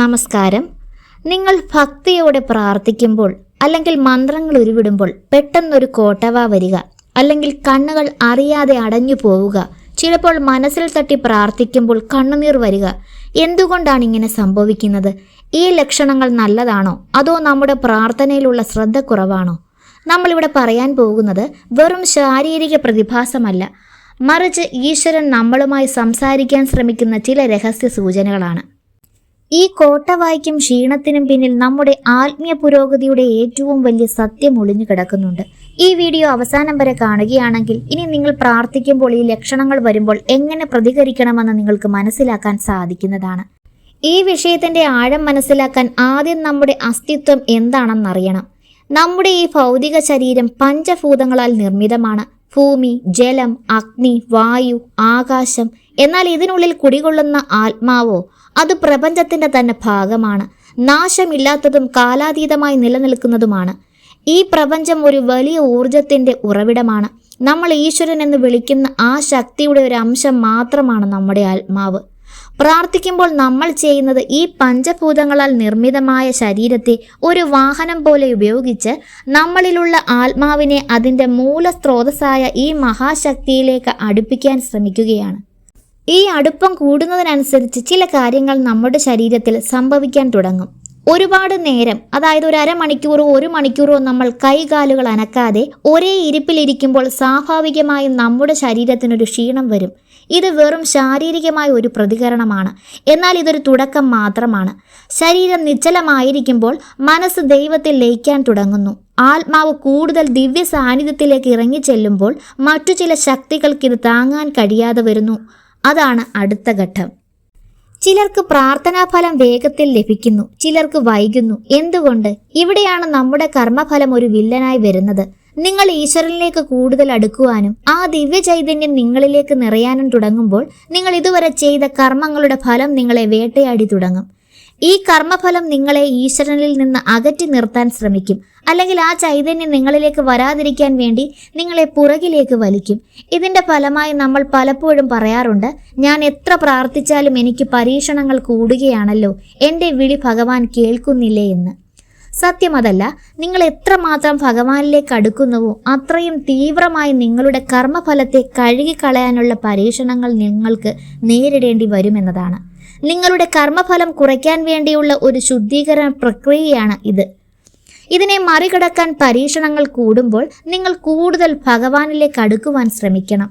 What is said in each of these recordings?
നമസ്കാരം. നിങ്ങൾ ഭക്തിയോടെ പ്രാർത്ഥിക്കുമ്പോൾ അല്ലെങ്കിൽ മന്ത്രങ്ങൾ ഉരുവിടുമ്പോൾ പെട്ടെന്നൊരു കോട്ടവ വരിക. അല്ലെങ്കിൽ കണ്ണുകൾ അറിയാതെ അടഞ്ഞു പോവുക. ചിലപ്പോൾ മനസ്സിൽ തട്ടി പ്രാർത്ഥിക്കുമ്പോൾ കണ്ണുനീർ വരിക. എന്തുകൊണ്ടാണ് ഇങ്ങനെ സംഭവിക്കുന്നത്? ഈ ലക്ഷണങ്ങൾ നല്ലതാണോ? അതോ നമ്മുടെ പ്രാർത്ഥനയിലുള്ള ശ്രദ്ധ കുറവാണോ? നമ്മളിവിടെ പറയാൻ പോകുന്നത് വെറും ശാരീരിക പ്രതിഭാസമല്ല. മറിച്ച് ഈശ്വരൻ നമ്മളുമായി സംസാരിക്കാൻ ശ്രമിക്കുന്ന ചില രഹസ്യ സൂചനകളാണ്. ഈ കോട്ടവായ്ക്കും ക്ഷീണത്തിനും പിന്നിൽ നമ്മുടെ ആത്മീയ പുരോഗതിയുടെ ഏറ്റവും വലിയ സത്യം ഒളിഞ്ഞു കിടക്കുന്നുണ്ട്. ഈ വീഡിയോ അവസാനം വരെ കാണുകയാണെങ്കിൽ ഇനി നിങ്ങൾ പ്രാർത്ഥിക്കുമ്പോൾ ഈ ലക്ഷണങ്ങൾ വരുമ്പോൾ എങ്ങനെ പ്രതികരിക്കണമെന്ന് നിങ്ങൾക്ക് മനസ്സിലാക്കാൻ സാധിക്കുന്നതാണ്. ഈ വിഷയത്തിന്റെ ആഴം മനസ്സിലാക്കാൻ ആദ്യം നമ്മുടെ അസ്തിത്വം എന്താണെന്നറിയണം. നമ്മുടെ ഈ ഭൗതിക ശരീരം പഞ്ചഭൂതങ്ങളാൽ നിർമ്മിതമാണ്. ഭൂമി ജലം അഗ്നി വായു ആകാശം എന്നാൽ ഇതിനുള്ളിൽ കുടികൊള്ളുന്ന ആത്മാവോ അത് പ്രപഞ്ചത്തിന്റെ തന്നെ ഭാഗമാണ്. നാശമില്ലാത്തതും കാലാതീതമായി നിലനിൽക്കുന്നതുമാണ്. ഈ പ്രപഞ്ചം ഒരു വലിയ ഊർജത്തിന്റെ ഉറവിടമാണ്. നമ്മൾ ഈശ്വരൻ എന്ന് വിളിക്കുന്ന ആ ശക്തിയുടെ ഒരു അംശം മാത്രമാണ് നമ്മുടെ ആത്മാവ്. പ്രാർത്ഥിക്കുമ്പോൾ നമ്മൾ ചെയ്യുന്നത് ഈ പഞ്ചഭൂതങ്ങളാൽ നിർമ്മിതമായ ശരീരത്തെ ഒരു വാഹനം പോലെ ഉപയോഗിച്ച് നമ്മളിലുള്ള ആത്മാവിനെ അതിന്റെ മൂലസ്രോതസ്സായ ഈ മഹാശക്തിയിലേക്ക് അടുപ്പിക്കാൻ ശ്രമിക്കുകയാണ്. ഈ അടുപ്പം കൂടുന്നതിനനുസരിച്ച് ചില കാര്യങ്ങൾ നമ്മുടെ ശരീരത്തിൽ സംഭവിക്കാൻ തുടങ്ങും. ഒരുപാട് നേരം അതായത് ഒരു അരമണിക്കൂറോ ഒരു മണിക്കൂറോ നമ്മൾ കൈകാലുകൾ അനക്കാതെ ഒരേ ഇരിപ്പിലിരിക്കുമ്പോൾ സ്വാഭാവികമായും നമ്മുടെ ശരീരത്തിനൊരു ക്ഷീണം വരും. ഇത് വെറും ശാരീരികമായ ഒരു പ്രതികരണമാണ്. എന്നാൽ ഇതൊരു തുടക്കം മാത്രമാണ്. ശരീരം നിശ്ചലമായിരിക്കുമ്പോൾ മനസ്സ് ദൈവത്തിൽ ലയിക്കാൻ തുടങ്ങുന്നു. ആത്മാവ് കൂടുതൽ ദിവ്യ സാന്നിധ്യത്തിലേക്ക് ഇറങ്ങിച്ചെല്ലുമ്പോൾ മറ്റു ചില ശക്തികൾക്ക് ഇത് താങ്ങാൻ കഴിയാതെ വരുന്നു. അതാണ് അടുത്ത ഘട്ടം. ചിലർക്ക് പ്രാർത്ഥനാഫലം വേഗത്തിൽ ലഭിക്കുന്നു ചിലർക്ക് വൈകുന്നു. എന്തുകൊണ്ട്? ഇവിടെയാണ് നമ്മുടെ കർമ്മഫലം ഒരു വില്ലനായി വരുന്നത്. നിങ്ങൾ ഈശ്വരനിലേക്ക് കൂടുതൽ അടുക്കുവാനും ആ ദിവ്യ ചൈതന്യം നിങ്ങളിലേക്ക് നിറയാനും തുടങ്ങുമ്പോൾ നിങ്ങൾ ഇതുവരെ ചെയ്ത കർമ്മങ്ങളുടെ ഫലം നിങ്ങളെ വേട്ടയാടി തുടങ്ങും. ഈ കർമ്മഫലം നിങ്ങളെ ഈശ്വരനിൽ നിന്ന് അകറ്റി നിർത്താൻ ശ്രമിക്കും. അല്ലെങ്കിൽ ആ ചൈതന്യം നിങ്ങളിലേക്ക് വരാതിരിക്കാൻ വേണ്ടി നിങ്ങളെ പുറകിലേക്ക് വലിക്കും. ഇതിന്റെ ഫലമായി നമ്മൾ പലപ്പോഴും പറയാറുണ്ട് ഞാൻ എത്ര പ്രാർത്ഥിച്ചാലും എനിക്ക് പരീക്ഷണങ്ങൾ കൂടുകയാണല്ലോ. എന്റെ വിളി ഭഗവാൻ കേൾക്കുന്നില്ലേ എന്ന്. സത്യം അതല്ല നിങ്ങൾ എത്രമാത്രം ഭഗവാനിലേക്ക് അടുക്കുന്നുവോ അത്രയും തീവ്രമായി നിങ്ങളുടെ കർമ്മഫലത്തെ കഴുകിക്കളയാനുള്ള പരീക്ഷണങ്ങൾ നിങ്ങൾക്ക് നേരിടേണ്ടി വരുമെന്നതാണ് നിങ്ങളുടെ കർമ്മഫലം കുറയ്ക്കാൻ വേണ്ടിയുള്ള ഒരു ശുദ്ധീകരണ പ്രക്രിയയാണ് ഇത്. ഇതിനെ മറികടക്കാൻ പരീക്ഷണങ്ങൾ കൂടുമ്പോൾ നിങ്ങൾ കൂടുതൽ ഭഗവാനിലേക്ക് അടുക്കുവാൻ ശ്രമിക്കണം.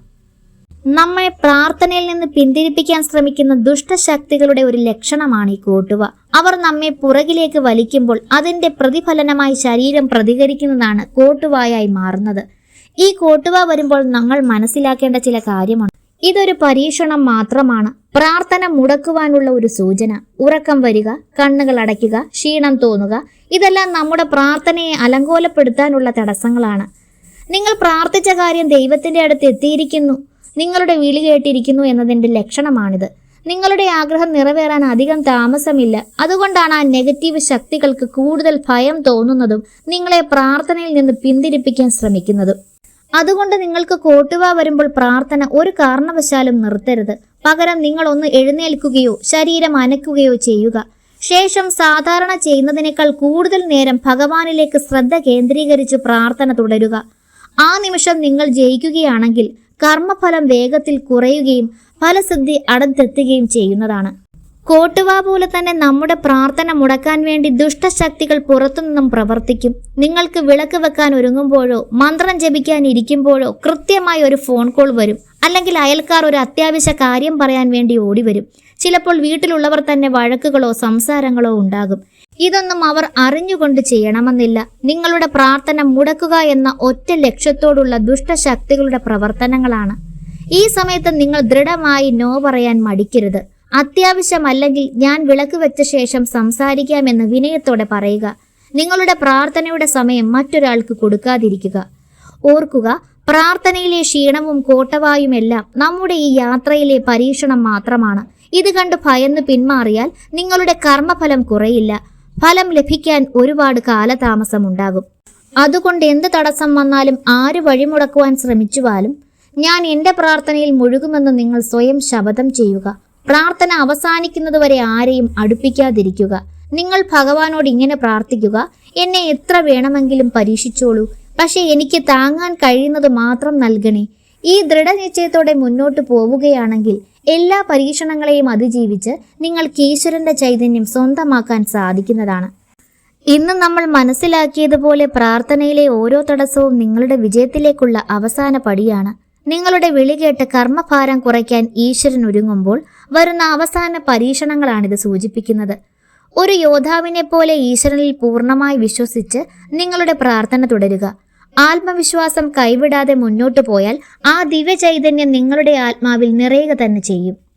നമ്മെ പ്രാർത്ഥനയിൽ നിന്ന് പിന്തിരിപ്പിക്കാൻ ശ്രമിക്കുന്ന ദുഷ്ടശക്തികളുടെ ഒരു ലക്ഷണമാണ് ഈ കൂട്ടുക അവർ നമ്മെ പുറകിലേക്ക് വലിക്കുമ്പോൾ അതിന്റെ പ്രതിഫലനമായി ശരീരം പ്രതികരിക്കുന്നതാണ് കോട്ടുവായായി മാറുന്നത്. ഈ കോട്ടുവ വരുമ്പോൾ നമ്മൾ മനസ്സിലാക്കേണ്ട ചില കാര്യമുണ്ട്. ഇതൊരു പരീക്ഷണം മാത്രമാണ്. പ്രാർത്ഥന മുടക്കുവാനുള്ള ഒരു സൂചന. ഉറക്കം വരിക കണ്ണുകൾ അടയ്ക്കുക ക്ഷീണം തോന്നുക ഇതെല്ലാം നമ്മുടെ പ്രാർത്ഥനയെ അലങ്കോലപ്പെടുത്താനുള്ള തടസ്സങ്ങളാണ്. നിങ്ങൾ പ്രാർത്ഥിച്ച കാര്യം ദൈവത്തിന്റെ അടുത്ത് എത്തിയിരിക്കുന്നു. നിങ്ങളുടെ വിളി കേട്ടിരിക്കുന്നു എന്നതിന്റെ ലക്ഷണമാണിത്. നിങ്ങളുടെ ആഗ്രഹം നിറവേറാൻ അധികം താമസമില്ല. അതുകൊണ്ടാണ് ആ നെഗറ്റീവ് ശക്തികൾക്ക് കൂടുതൽ ഭയം തോന്നുന്നതും നിങ്ങളെ പ്രാർത്ഥനയിൽ നിന്ന് പിന്തിരിപ്പിക്കാൻ ശ്രമിക്കുന്നതും. അതുകൊണ്ട് നിങ്ങൾക്ക് കോട്ടുവ വരുമ്പോൾ പ്രാർത്ഥന ഒരു കാരണവശാലും നിർത്തരുത്. പകരം നിങ്ങൾ ഒന്ന് എഴുന്നേൽക്കുകയോ ശരീരം അനക്കുകയോ ചെയ്യുക. ശേഷം സാധാരണ ചെയ്യുന്നതിനേക്കാൾ കൂടുതൽ നേരം ഭഗവാനിലേക്ക് ശ്രദ്ധ കേന്ദ്രീകരിച്ച് പ്രാർത്ഥന തുടരുക. ആ നിമിഷം നിങ്ങൾ ജയിക്കുകയാണെങ്കിൽ കർമ്മഫലം വേഗത്തിൽ കുറയുകയും ഫലസിദ്ധി അടുത്തെത്തുകയും ചെയ്യുന്നതാണ്. കോട്ടുവ പോലെ തന്നെ നമ്മുടെ പ്രാർത്ഥന മുടക്കാൻ വേണ്ടി ദുഷ്ടശക്തികൾ പുറത്തുനിന്നും പ്രവർത്തിക്കും. നിങ്ങൾക്ക് വിളക്ക് വെക്കാൻ ഒരുങ്ങുമ്പോഴോ മന്ത്രം ജപിക്കാൻ ഇരിക്കുമ്പോഴോ കൃത്യമായി ഒരു ഫോൺ കോൾ വരും. അല്ലെങ്കിൽ അയൽക്കാർ ഒരു അത്യാവശ്യ കാര്യം പറയാൻ വേണ്ടി ഓടി വരും ചിലപ്പോൾ വീട്ടിലുള്ളവർ തന്നെ വഴക്കുകളോ സംസാരങ്ങളോ ഉണ്ടാകും. ഇതൊന്നും അവർ അറിഞ്ഞുകൊണ്ട് ചെയ്യണമെന്നില്ല. നിങ്ങളുടെ പ്രാർത്ഥന മുടക്കുക എന്ന ഒറ്റ ലക്ഷ്യത്തോടുള്ള ദുഷ്ടശക്തികളുടെ പ്രവർത്തനങ്ങളാണ്. ഈ സമയത്ത് നിങ്ങൾ ദൃഢമായി നോ പറയാൻ മടിക്കരുത്. അത്യാവശ്യമല്ലെങ്കിൽ ഞാൻ വിളക്ക് വെച്ച ശേഷം സംസാരിക്കാമെന്ന് വിനയത്തോടെ പറയുക. നിങ്ങളുടെ പ്രാർത്ഥനയുടെ സമയം മറ്റൊരാൾക്ക് കൊടുക്കാതിരിക്കുക. ഓർക്കുക പ്രാർത്ഥനയിലെ ക്ഷീണവും കോട്ടവായുമെല്ലാം നമ്മുടെ ഈ യാത്രയിലെ പരീക്ഷണം മാത്രമാണ്. ഇത് കണ്ട് ഭയന്ന് പിന്മാറിയാൽ നിങ്ങളുടെ കർമ്മഫലം കുറയില്ല. ഫലം ലഭിക്കാൻ ഒരുപാട് കാലതാമസമുണ്ടാകും. അതുകൊണ്ട് എന്ത് തടസ്സം വന്നാലും ആര് വഴിമുടക്കുവാൻ ശ്രമിച്ചുവാലും ഞാൻ എന്റെ പ്രാർത്ഥനയിൽ മുഴുകുമെന്ന് നിങ്ങൾ സ്വയം ശപഥം ചെയ്യുക. പ്രാർത്ഥന അവസാനിക്കുന്നതുവരെ ആരെയും അടുപ്പിക്കാതിരിക്കുക. നിങ്ങൾ ഭഗവാനോട് ഇങ്ങനെ പ്രാർത്ഥിക്കുക എന്നെ എത്ര വേണമെങ്കിലും പരീക്ഷിച്ചോളൂ പക്ഷെ എനിക്ക് താങ്ങാൻ കഴിയുന്നത് മാത്രം നൽകണേ. ഈ ദൃഢനിശ്ചയത്തോടെ മുന്നോട്ട് പോവുകയാണെങ്കിൽ എല്ലാ പരീക്ഷണങ്ങളെയും അതിജീവിച്ച് നിങ്ങൾക്ക് ഈശ്വരന്റെ ചൈതന്യം സ്വന്തമാക്കാൻ സാധിക്കുന്നതാണ്. ഇന്ന് നമ്മൾ മനസ്സിലാക്കിയതുപോലെ പ്രാർത്ഥനയിലെ ഓരോ തടസ്സവും നിങ്ങളുടെ വിജയത്തിലേക്കുള്ള അവസാന പടിയാണ്. നിങ്ങളുടെ വിളി കേട്ട് കർമ്മഭാരം കുറയ്ക്കാൻ ഈശ്വരൻ ഒരുങ്ങുമ്പോൾ വരുന്ന അവസാന പരീക്ഷണങ്ങളാണിത് സൂചിപ്പിക്കുന്നത്. ഒരു യോദ്ധാവിനെ പോലെ ഈശ്വരനിൽ പൂർണമായി വിശ്വസിച്ച് നിങ്ങളുടെ പ്രാർത്ഥന തുടരുക. ആത്മവിശ്വാസം കൈവിടാതെ മുന്നോട്ടു പോയാൽ ആ ദിവ്യചൈതന്യം നിങ്ങളുടെ ആത്മാവിൽ നിറയുക തന്നെ ചെയ്യും.